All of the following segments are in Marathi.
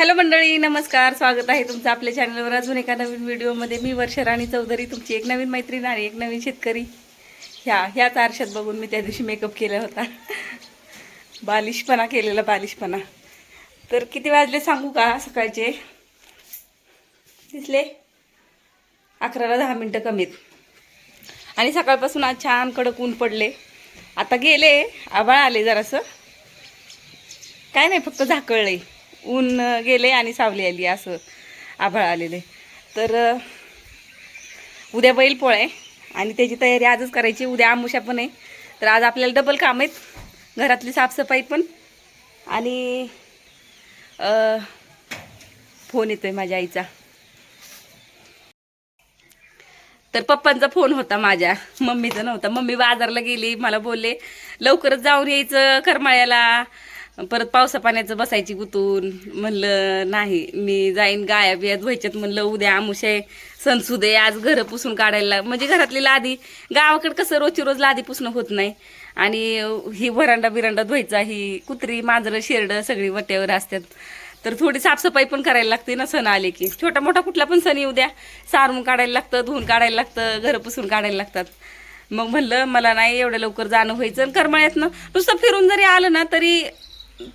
हॅलो मंडळी नमस्कार. स्वागत आहे तुमचं आपल्या चॅनलवर अजून एका नवीन व्हिडिओमध्ये मी वर्षराणी चौधरी तुमची एक नवीन मैत्रीण आणि एक नवीन शेतकरी. ह्या ह्याच आरशात बघून मी त्या दिवशी मेकअप केला होता. बालिशपणा केलेला बालिशपणा. तर किती वाजले सांगू का सकाळचे? दिसले? अकराला दहा मिनटं कमीत. आणि सकाळपासून आज छान कडक ऊन पडले. आता गेले आभाळ आले जरासं. काय नाही फक्त झाकळले. ऊन गेले आणि सावली आली असं आभाळ आलेले तर उद्या बैल पोळे आहे आणि त्याची तयारी आजच करायची उद्या आमुषा पण आहे. तर आज आपल्याला डबल काम आहेत घरातली साफसफाई पण आणि फोन येतोय माझ्या आईचा. तर पप्पांचा फोन होता माझ्या मम्मीचा नव्हता. मम्मी बाजारला गेली मला बोलले लवकरच जाऊन यायचं करमाळ्याला. परत पावसा पाण्याचं बसायची गुतून म्हणलं नाही मी जाईन गाया बियात व्हायच्यात म्हणलं उद्या आमुषे सणसुदे आज घरं पुसून काढायला म्हणजे घरातली लादी गावाकडे कसं रोजची रोज लादी पुसणं होत नाही. आणि ही वरांडा बिरांडा धुवायचा ही कुत्री मांजरं शेरडं सगळी वट्यावर असतात तर थोडी साफसफाई पण करायला लागते ना सण आले की. छोटा मोठा कुठला पण सण येऊ द्या. सारून काढायला लागतं धुवून काढायला लागतं घरं पुसून काढायला लागतात. मग म्हणलं मला नाही एवढं लवकर जाणं व्हायचं आणि करमाळ्यातनं. नुसतं फिरून जरी आलं ना तरी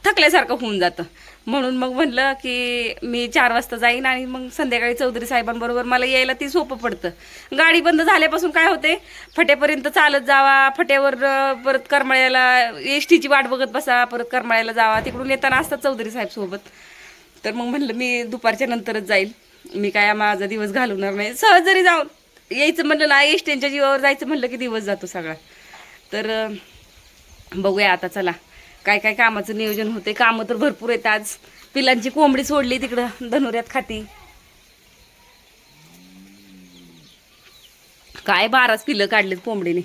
थकल्यासारखं होऊन जातं. म्हणून मग म्हणलं की मी चार वाजता जाईन आणि मग संध्याकाळी चौधरी साहेबांबरोबर मला यायला ती सोपं पडतं. गाडी बंद झाल्यापासून काय होते फटेपर्यंत चालत जावा फट्यावर परत करमाळ्याला एस टीची वाट बघत बसा परत करमाळ्याला जावा तिकडून येताना असतात चौधरी साहेब सोबत. तर मग म्हणलं मी दुपारच्या नंतरच जाईल. मी काय माझा दिवस घालवणार नाही. सहज जरी जाऊन यायचं म्हणलं ना एस टीच्या जीवावर जायचं म्हणलं की दिवस जातो सगळा. तर बघूया आता चला. काय काय कामाचं नियोजन होते कामं तर भरपूर आहेत आज. पिलांची कोंबडी सोडली तिकडं धनुऱ्यात खाती. काय बाराच पिलं काढलीत कोंबडीने.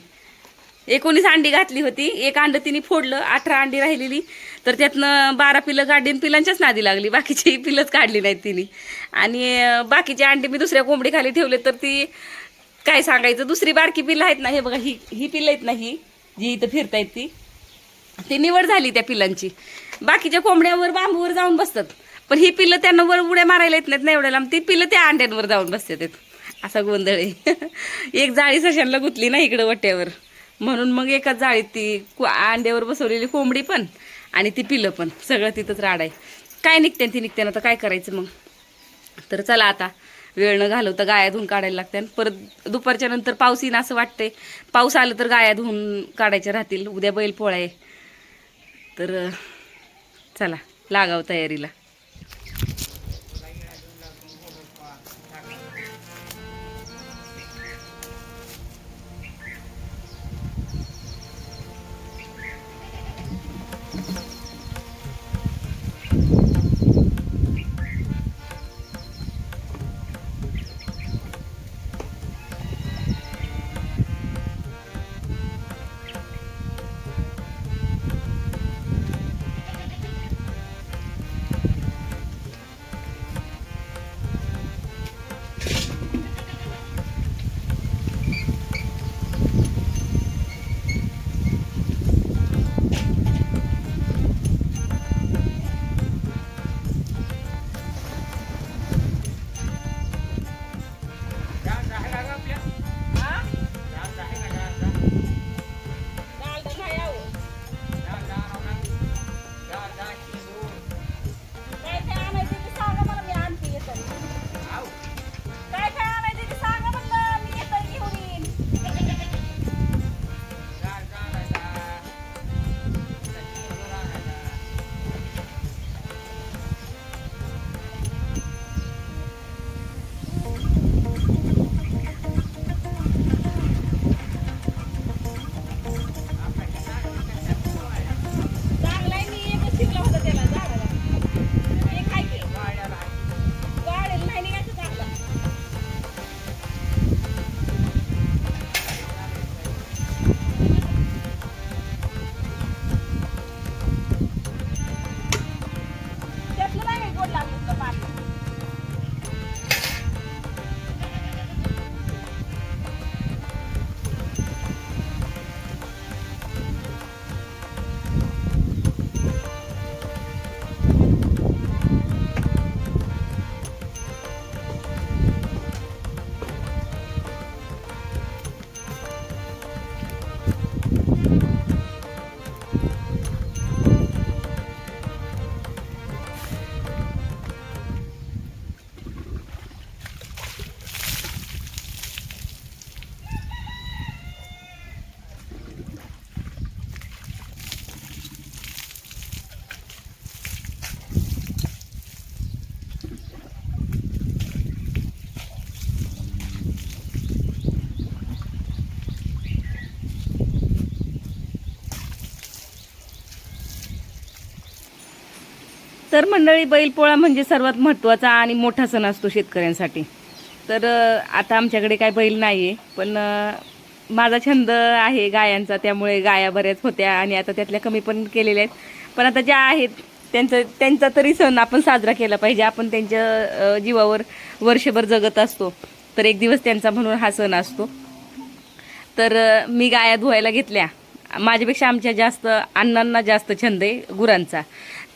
एकोणीस अंडी घातली होती. एक अंड तिने फोडलं अठरा अंडी राहिलेली. तर त्यातनं बारा पिलं काढली पिलांच्याच नादी लागली. बाकीची पिलंच काढली नाहीत तिने. आणि बाकीची अंडी मी दुसऱ्या कोंबडी खाली ठेवले तर ती काय सांगायचं? दुसरी बारकी पिलं आहेत ना हे बघा ही ही पिलं आहेत ना ही जी इथं फिरतायत ती. ती निवड झाली त्या पिलांची. बाकीच्या कोंबड्यावर बांबूवर जाऊन बसतात. पण ही पिल्लं त्यांना वर उड्या मारायला येत नाहीत ना एवढ्या लांब ती पिल्लं त्या अंड्यांवर जाऊन बसतात. असा गोंधळ आहे. एक जाळी सशांना गुतली ना इकडं वट्यावर. म्हणून मग एकाच जाळीत ती अंड्यावर बसवलेली कोंबडी पण आणि ती पिलं पण. सगळं तिथंच राड आहे. काय निघते ती निघते ना तर काय करायचं मग? तर चला आता. वेळ न घालवता गाया धुवून काढायला लागते आणि परत दुपारच्या नंतर पाऊस येईन असं वाटतंय. पाऊस आलं तर गाया धुवून काढायच्या राहतील. उद्या बैल पोळा आहे. तर चला लागाव तयारीला. मंडळी बैलपोळा म्हणजे सर्वात महत्त्वाचा आणि मोठा सण असतो शेतकऱ्यांसाठी. तर आता आमच्याकडे काय बैल नाही आहे पण माझा छंद आहे गायांचा त्यामुळे गाया बऱ्याच होत्या आणि आता त्यातल्या कमी पण केलेल्या आहेत. पण आता ज्या आहेत त्यांचं त्यांचा तरी सण आपण साजरा केला पाहिजे. आपण त्यांच्या जीवावर वर्षभर जगत असतो. तर एक दिवस त्यांचा म्हणून हा सण असतो. तर मी गाया धुवायला घेतल्या. माझ्यापेक्षा आमच्या जास्त अण्णांना जास्त छंद आहे गुरांचा.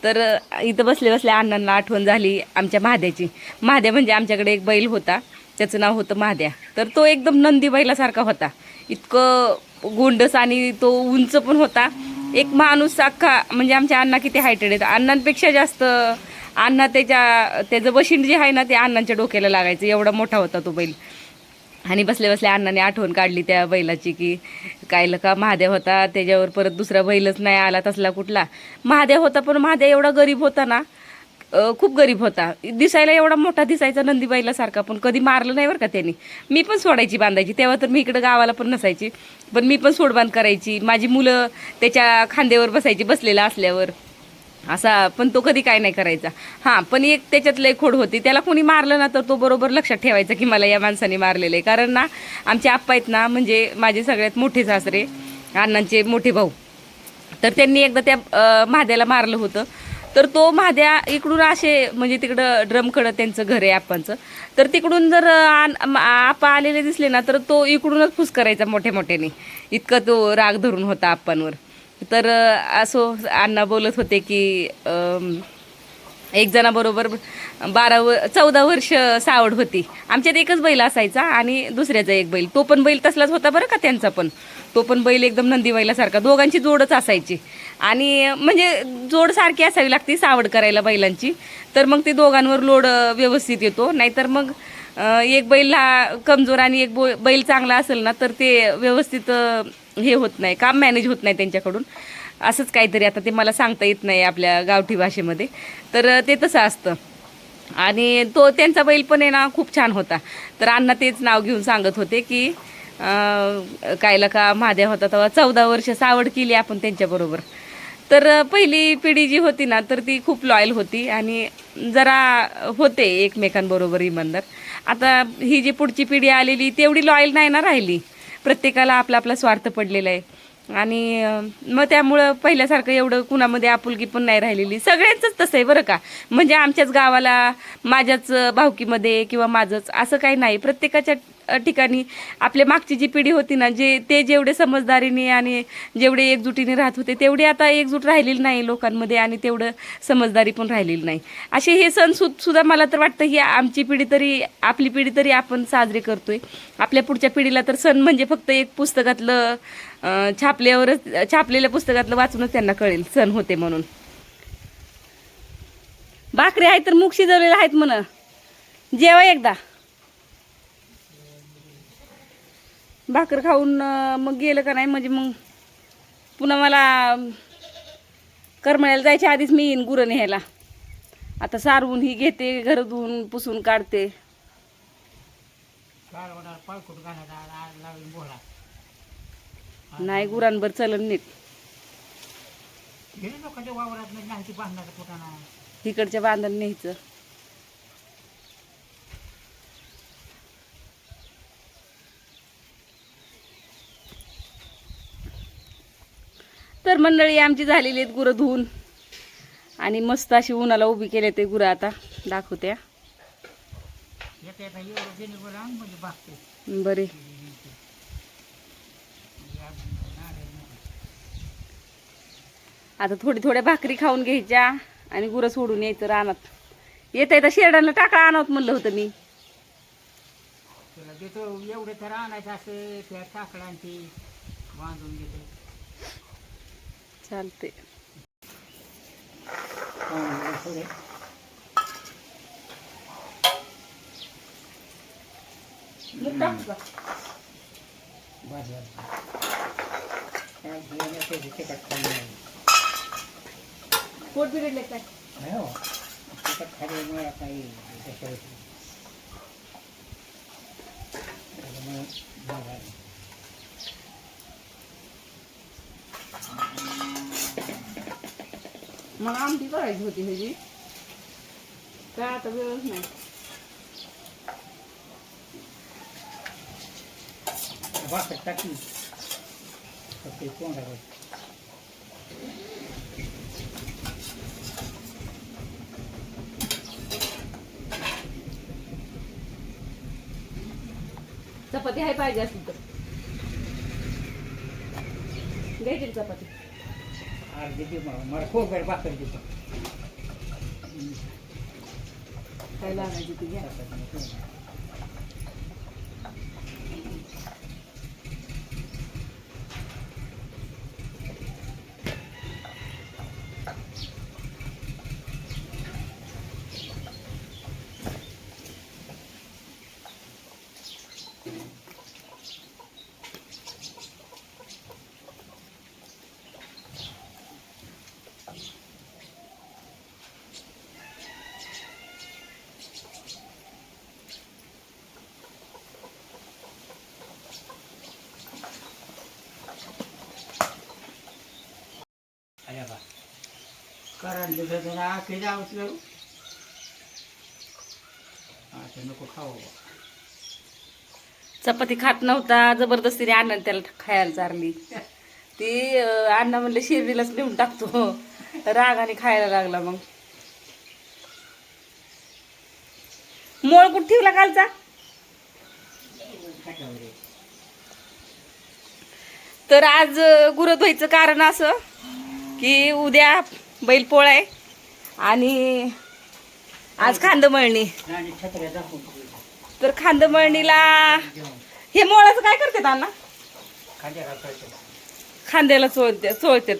तर इथं बसले बसल्या अण्णांना आठवण झाली आमच्या महाद्याची महाद्या म्हणजे आमच्याकडे एक बैल होता. त्याचं नाव होतं महाद्या तर तो एकदम नंदी बैलासारखा होता. इतकं गोंडस आणि तो उंच पण होता. एक माणूस अख्खा म्हणजे आमच्या अण्णा किती हायटेड आहेत. अण्णांपेक्षा जास्त अण्णा त्याच्या त्याचं बशिंड जे आहे ना ते अण्णांच्या डोक्याला लागायचं. एवढा मोठा होता तो बैल. आणि बसल्या बसल्या अण्णाने आठवण काढली त्या बैलाची की काय का महादेव होता त्याच्यावर परत दुसरा बैलच नाही आला तसला कुठला. महादेव होता पण महादेव एवढा गरीब होता ना खूप गरीब होता. दिसायला एवढा मोठा दिसायचा नंदी बैलासारखा पण कधी मारलं नाही बरं का त्यांनी. मी पण सोडायची बांधायची तेव्हा तर मी इकडं गावाला पण नसायची पण मी पण सोडबांध करायची. माझी मुलं त्याच्या खांद्यावर बसायची बसलेला असल्यावर. असा पण तो कधी काय नाही करायचा. हां पण एक त्याच्यात लय खोड होती. त्याला कोणी मारलं ना तर तो बरोबर लक्षात ठेवायचा की मला या माणसाने मारलेलं आहे कारण ना आमचे आप्पा आहेत ना म्हणजे माझे सगळ्यात मोठे सासरे अण्णांचे मोठे भाऊ. तर त्यांनी एकदा त्या महाद्याला मारलं होतं. तर तो महाद्या इकडून असे म्हणजे तिकडं ड्रमकडं त्यांचं घर आहे आप्पांचं. तर तिकडून जर आप्पा आन- आलेले दिसले ना तर तो इकडूनच फुस करायचा मोठ्या मोठ्याने. इतका तो राग धरून होता आप्पांवर. तर असो अण्णा बोलत होते की एकजणाबरोबर एक जणाबरोबर बारा व चौदा वर्ष सावड होती. आमच्यात एकच बैल असायचा आणि दुसऱ्याचा एक बैल. तो पण बैल तसलाच होता बरं का त्यांचा पण. तो पण बैल एकदम नंदी बैलासारखा दोघांची जोडच असायची. आणि म्हणजे जोड सारखी असावी लागते सावड करायला बैलांची. तर मग ते दोघांवर लोड व्यवस्थित येतो. नाहीतर मग एक बैल हा कमजोर आणि एक बैल चांगला असेल ना तर ते व्यवस्थित हे होत नाही काम मॅनेज होत नाही त्यांच्याकडून. असंच काहीतरी आता ते मला सांगता येत नाही आपल्या गावठी भाषेमध्ये. तर ते तसं असतं. आणि तो त्यांचा बैल पण आहे ना खूप छान होता. तर अण्णा तेच नाव घेऊन सांगत होते की कायला का महादेव होता तेव्हा चौदा वर्ष सावड केली आपण त्यांच्याबरोबर. तर पहिली पिढी जी होती ना तर ती खूप लॉयल होती आणि जरा होते एकमेकांबरोबर इमानदार. आता ही जी पुढची पिढी आलेली तेवढी लॉयल नाही ना राहिली. प्रत्येकाला आपला आपला स्वार्थ पडलेला आहे. आणि मग त्यामुळं पहिल्यासारखं एवढं कुणामध्ये आपुलकी पण नाही राहिलेली. सगळ्यांचंच तसं आहे बरं का. म्हणजे आमच्याच गावाला माझ्याच भावकीमध्ये किंवा माझंच असं काही नाही. प्रत्येकाच्या ठिकाणी आपल्या मागची जी पिढी होती ना जे ते जेवढे समजदारीने आणि जेवढे एकजुटीने राहत होते तेवढी आता एकजूट राहिलेली नाही लोकांमध्ये आणि तेवढं समजदारी पण राहिलेली नाही. असे हे सण सु सुद्धा मला तर वाटतं ही आमची पिढी तरी आपली पिढी तरी आपण साजरे करतोय. आपल्या पुढच्या पिढीला तर सण म्हणजे फक्त एक पुस्तकातलं छापल्यावरच छापलेल्या पुस्तकातलं वाचूनच त्यांना कळेल सण होते म्हणून. भाकरी आहेत तर मुख शिजवलेले आहेत म्हण. जेवा एकदा. भाकर खाऊन मग गेलं का नाही? म्हणजे मग पुन्हा मला करमळ्याला जायच्या आधीच मी येईन गुरं न्यायला. आता सारवून ही घेते घर धुवून पुसून काढते. नाही गुरांवर चलन नीट इकडच्या बांधण न्यायचं. तर मंडळी आमची झालेली आहेत गुरं धुवून. आणि मस्त अशी उन्हाला उभी केले ते गुरं आता. दाखवत्या बरे. आता थोडी थोड्या भाकरी खाऊन घ्यायच्या आणि गुरं सोडून यायचं रानात. येता येता शेरडाला टाका आणत म्हणलं होतं मी. एवढे तर आणायचं असं त्या काकडांची बांधून घेते चालते काय खाली पोट बिघडले काय काही मग आमटी करायची होती ह्याची. काय आता वेळच नाही. भाकर टाकली चपाती आहे पाहिजे असली तर. का चपाती? अर्धी खूप वेळ भाकर देतो काय लागायची ती घ्या अरे बा करण दिवसाचं आखी करू आता नको खाऊ बा. चपाती खात नव्हता जबरदस्तीने अण्णा त्याला खायला चारली. ती अण्णा म्हणले शिर्डीलाच नेऊन टाकतो. रागाने खायला लागला मग. मोळ कुठं ठेवला कालचा? तर आज अं, गुरं धुवायचं कारण असं की उद्या बैलपोळा आहे. आणि आज खांदमळणी तर खांदमळणीला हे मोळाचं काय करतात अण्णा? खांद्याला कळतं. चोळते चोळतात.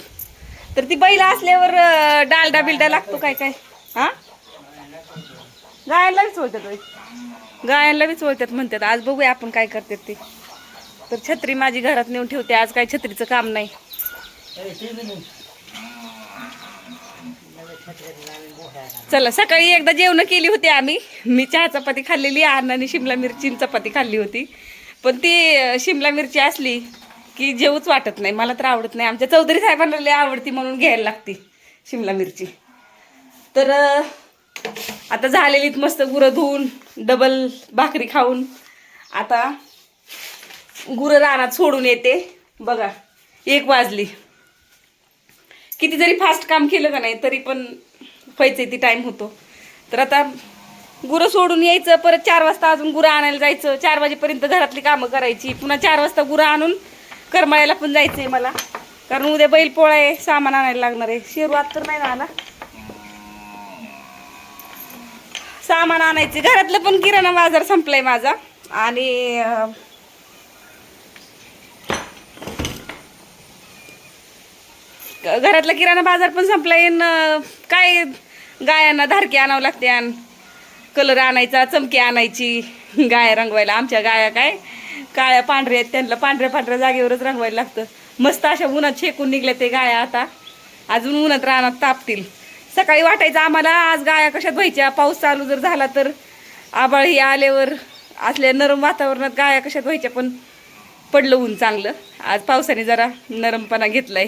तर ती बैल असल्यावर डालडा बिलडा लागतो काय काय? हा? गायांना बी चोळतात गायला गायांना बी चोळतात म्हणतात. आज बघूया आपण काय करतात ते. तर छत्री माझी घरात नेऊन ठेवते. आज काय छत्रीचं काम नाही अरे ते बी नाही. नव्या छत्र्याला लावेल मोठ्या. चला सकाळी एकदा जेवण केली होती आम्ही. मी चहा चपाती खाल्लेली अण्णाने शिमला मिरची चपाती खाल्ली होती. पण ती शिमला मिरची असली की जेवूच वाटत नाही. मला तर आवडत नाही. आमच्या चौधरी साहेबांना लय आवडती म्हणून घ्यायला लागती शिमला मिरची. तर आता झालेलीत मस्त गुरं धुवून डबल भाकरी खाऊन. आता गुरं रानात सोडून येते. बघा एक वाजली. किती जरी फास्ट काम केलं का नाही तरी पण व्हायचं ती टाईम होतो. तर आता गुरं सोडून यायचं परत चार वाजता अजून गुरं आणायला जायचं चार वाजेपर्यंत घरातली कामं करायची पुन्हा चार वाजता गुरं आणून करमाळ्याला पण जायचं आहे मला. कारण उद्या बैल पोळा आहे सामान आणायला लागणार आहे. शिरवात तर नाही ना आला सामान आणायचे. घरातलं पण किराणा बाजार संपलाय माझा. आणि घरातला किराणा बाजार पण संपला येईन काय गायांना धारके आणावं लागते आणि. कलर आणायचा चमकी आणायची गाया रंगवायला. आमच्या गाया काय? काळ्या पांढऱ्या आहेत त्यांना पांढऱ्या पांढऱ्या जागेवरच रंगवायला लागतं. मस्त अशा उन्हात शेकून निघल्या ते गाया आता. अजून उन्हात रानात तापतील. सकाळी वाटायचं आम्हाला आज गाया कशात व्हायच्या? पाऊस चालू जर झाला तर आबाळ ही आल्यावर असल्या नरम वातावरणात गाया कशात व्हायच्या पण पडलं ऊन चांगलं. आज पावसाने जरा नरमपणा घेतलाय.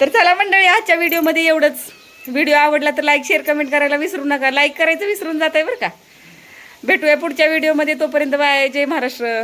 तर चला मंडळी आजच्या व्हिडिओमध्ये एवढंच. व्हिडिओ आवडला तर लाईक शेअर कमेंट करायला विसरू नका. लाईक करायचं विसरून जात आहे बरं का. भेटूया पुढच्या व्हिडिओमध्ये. तोपर्यंत बाय. जय महाराष्ट्र.